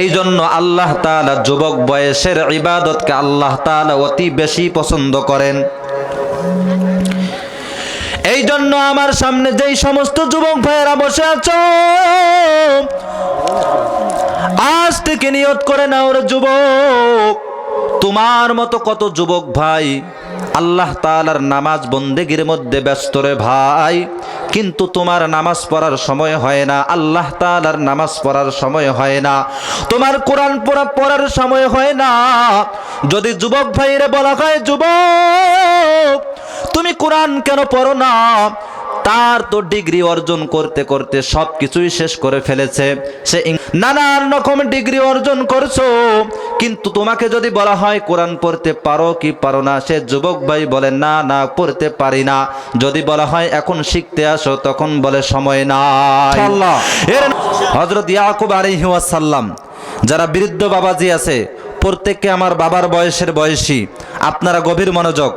এই জন্য আল্লাহ তাআলা যুবক বয়সের ইবাদতকে আল্লাহ তাআলা অতি বেশি পছন্দ করেন। এই জন্য আমার সামনে যেই সমস্ত যুবক ভাইয়েরা বসে আছো, আজ থেকে নিয়ত করে নাও রে যুবক, তোমার মতো কত যুবক ভাই আল্লাহ তালার নামাজ বন্দেগীর মধ্যে ব্যস্ত রে ভাই। কিন্তু তোমার নামাজ পড়ার সময় হয় না, আল্লাহ তালার নামাজ পড়ার সময় হয় না। তোমার কোরআন পড়া পড়ার সময় হয় না। যদি যুবক ভাইরে বলা হয়, যুবক, তুমি কোরআন কেন পড়ো না? তার তো ডিগ্রি অর্জন করতে করতে সব কিছুই শেষ করে ফেলেছে। সে নানান রকম ডিগ্রি অর্জন করছ কিন্তু তোমাকে যদি বলা হয় কোরআন পড়তে পারো কি পারো না সে যুবক ভাই বলে না না পড়তে পারি না। যদি বলা হয় এখন শিখতে আসো তখন বলে সময় নাই। হজরত ইয়াকুব আলাইহি ওয়াসাল্লাম। যারা বৃদ্ধ বাবাজি আছে প্রত্যেককে আমার বাবার বয়সের বয়সী। আপনারা গভীর মনোযোগ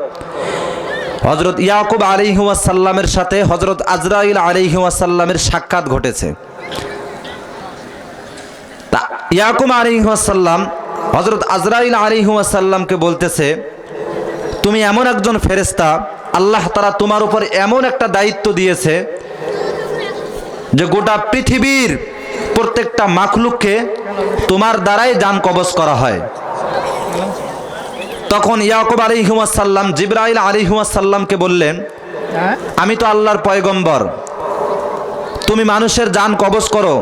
হজরত ইয়াকুব আলিহাসাল্লামের সাথে হজরত আজরাইল আলিহাসাল্লামের সাক্ষাৎ ঘটেছে। তা ইয়াকুব আলিহাসাল্লাম হজরত আজরাইল আলিহাসাল্লামকে বলতেছে, তুমি এমন একজন ফেরেস্তা আল্লাহ তারা তোমার উপর এমন একটা দায়িত্ব দিয়েছে যে গোটা পৃথিবীর প্রত্যেকটা মাখলুককে তোমার দ্বারাই যান কবজ করা হয়। তখন ইয়াকুব আলী আলিহাসাল্লাম জিব্রাইল আলিহাসাল্লামকে বললেন আমি তো আল্লাহর পয়গম্বর। তুমি মানুষের যান কবজ করো।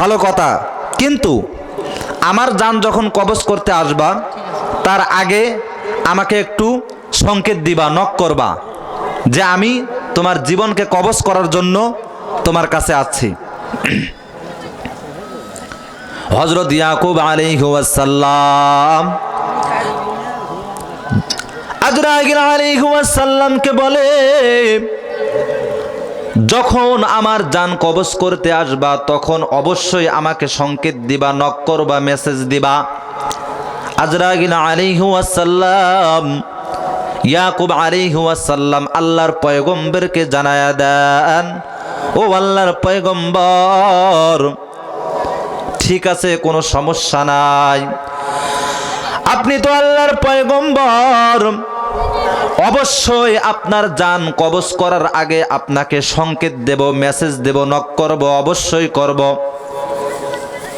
ভালো কথা। কিন্তু আমার যান যখন কবজ করতে আসবা তার আগে আমাকে একটু সংকেত দিবা নক করবা যে আমি তোমার জীবনকে কবজ করার জন্য তোমার কাছে আছি। হজরত ইয়াকুব আলিহাসাল্লাম আজরাইল আলাইহিসসালামকে বলে, যখন আমার যান কবজ করতে আসবা, তখন অবশ্যই আমাকে সংকেত দিবা, নক করবা, মেসেজ দিবা। আজরাইল আলাইহিসসালাম ইয়াকুব আলাইহিসসালাম আল্লাহর পয়গম্বরকে জানায়া দেন, ও আল্লাহর পয়গম্বর, ঠিক আছে, কোনো সমস্যা নাই। আপনি তো আল্লাহর পয়গম্বর অবশ্যই আপনার যান কবজ করার আগে আপনাকে সংকেত দেব মেসেজ দেব নক করব, অবশ্যই করব।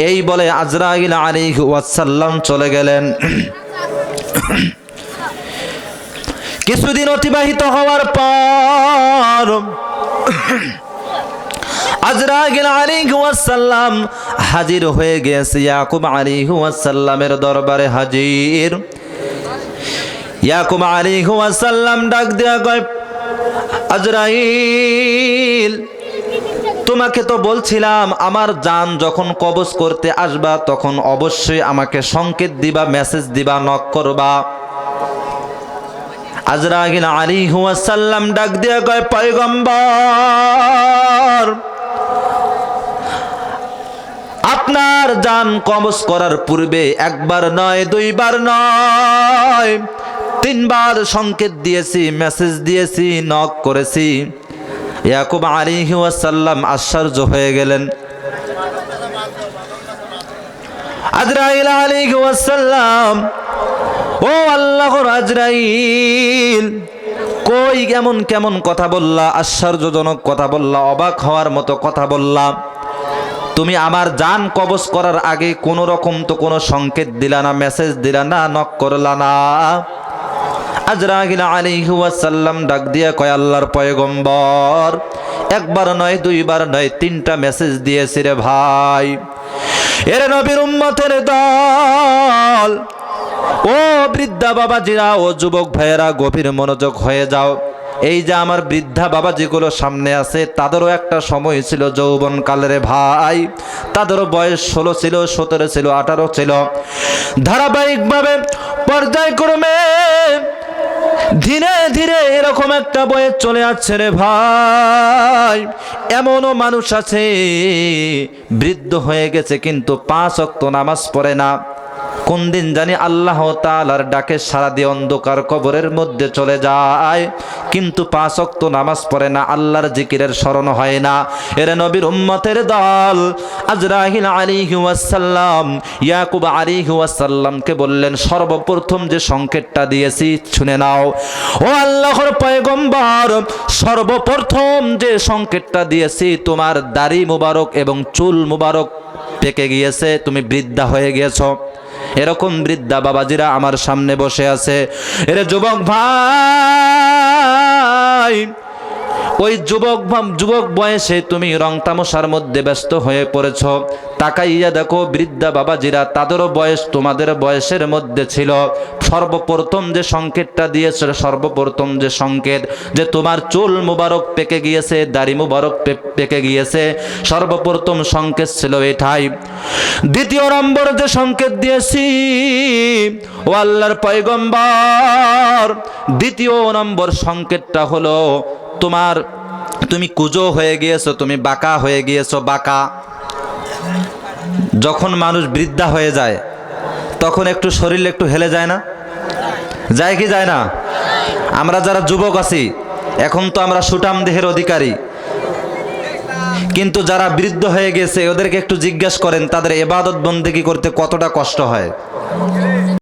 এই বলে আজরাইল আলী ওয়াসাল্লাম চলে গেলেন। কিছুদিন অতিবাহিত হওয়ার পর আজরাইল আলাইহি ওয়াসাল্লাম হাজির হয়ে গেছে, ইয়াকুব আলাইহি ওয়াসাল্লামের দরবারে হাজির। ইয়াকুব আলাইহি ওয়াসাল্লাম ডাক দেয়া কয়, আজরাইল, তোমাকে তো বলছিলাম, আমার জান যখন কবজ করতে আসবা, তখন অবশ্যই আমাকে সংকেত দিবা, মেসেজ দিবা, নক করবা। আজরাইল আলাইহি ওয়াসাল্লাম ডাক দেয়া কয়, পয়গম্বর, আপনার যান কবজ করার পূর্বে একবার নয়, দুইবার নয় তিনবার সংকেত দিয়েছি মেসেজ দিয়েছি নক করেছি। ইয়াকুব আলিহি ওয়াসাল্লাম আশ্চর্য হয়ে গেলেন। আজরাইল আলিহি ওয়াসাল্লাম, ও আল্লাহর আজরাইল, কই কেমন কেমন কথা বললা, আশ্চর্যজনক কথা বললা, অবাক হওয়ার মতো কথা বললাম তুমি আমার জান কবজ করার আগে কোনো রকম তো কোনো সংকেত দিলা না মেসেজ দিলা না নক করলা না। আজরাগিল আলাইহি ওয়াসাল্লাম ডাক দিয়া কয়, আল্লাহর পয়গম্বর, একবার নয়, দুইবার নয়, তিনটা মেসেজ দিয়েছি রে ভাই। এর নবীর উম্মতের দল, ও বৃদ্ধা বাবাজিরা, ও যুবক ভাইয়েরা, গভীর মনোযোগ হয়ে যাও। এই যে আমার বৃদ্ধা বাবা যেগুলো সামনে আছে, তাদেরও একটা সময় ছিল যৌবন কালের ভাই। তাদেরও বয়স ষোলো ছিল, সতেরো ছিল, আঠারো ছিল। ধারাবাহিকভাবে পর্যায়ক্রমে ধীরে ধীরে এরকম একটা বয়স চলে আসছে রে ভাই। এমনও মানুষ আছে, বৃদ্ধ হয়ে গেছে কিন্তু পাঁচ অক্ত নামাজ পড়ে না। কোন দিন জানি আল্লাহ তালার ডাকে সারা দিয়ে অন্ধকার কবরের মধ্যে চলে যায়। কিন্তু পাঁচ অক্ত নামাজ পড়ে না, আল্লাহর জিকিরের স্মরণ হয় না। এরা নবীর উম্মতের দল আজরাহিল আলিহি ওয়াসাল্লাম, ইয়াকুব আলিহি ওয়াসাল্লামকে বললেন, সর্বপ্রথম যে সংকেতটা দিয়েছি, শুনে নাও। ও আল্লাহর পয়গম্বর, সর্বপ্রথম যে সংকেতটা দিয়েছি, তোমার দাড়ি মুবারক এবং চুল মুবারক পেকে গিয়েছে, তুমি বৃদ্ধা হয়ে গিয়েছো। এরকম বৃদ্ধা বাবাজিরা আমার সামনে বসে আছে। এরে যুবক ভাই ওই যুবক যুবক বয়সে তুমি রং তামশার মধ্যে ব্যস্ত হয়ে পড়েছ। তাকাইয়া দেখো বৃদ্ধা বাবাজিরা, তাদেরও বয়স তোমাদের বয়সের মধ্যে ছিল। সর্বপ্রথম যে সংকেতটা দিয়েছে, সর্বপ্রথম যে সংকেত, যে তোমার চুল মুবারক পেকে গিয়েছে, দাড়ি মুবারক পেকে গিয়েছে, সর্বপ্রথম সংকেত ছিল এটাই। দ্বিতীয় নম্বর যে সংকেত দিয়েছি, ও আল্লাহর পয়গম্বর, দ্বিতীয় নম্বর সংকেতটা হলো তোমার তুমি কুজো হয়ে গিয়েছো, তুমি বাঁকা হয়ে গিয়েছো, বাঁকা। যখন মানুষ বৃদ্ধা হয়ে যায়, তখন একটু শরীর একটু হেলে যায় না? যায় কি যায় না? আমরা যারা যুবক আছি, এখন তো আমরা সুটাম দেহের অধিকারী। কিন্তু যারা বৃদ্ধ হয়ে গেছে, ওদেরকে একটু জিজ্ঞেস করেন, তাদের এবাদত বন্দেগী করতে কতটা কষ্ট হয়?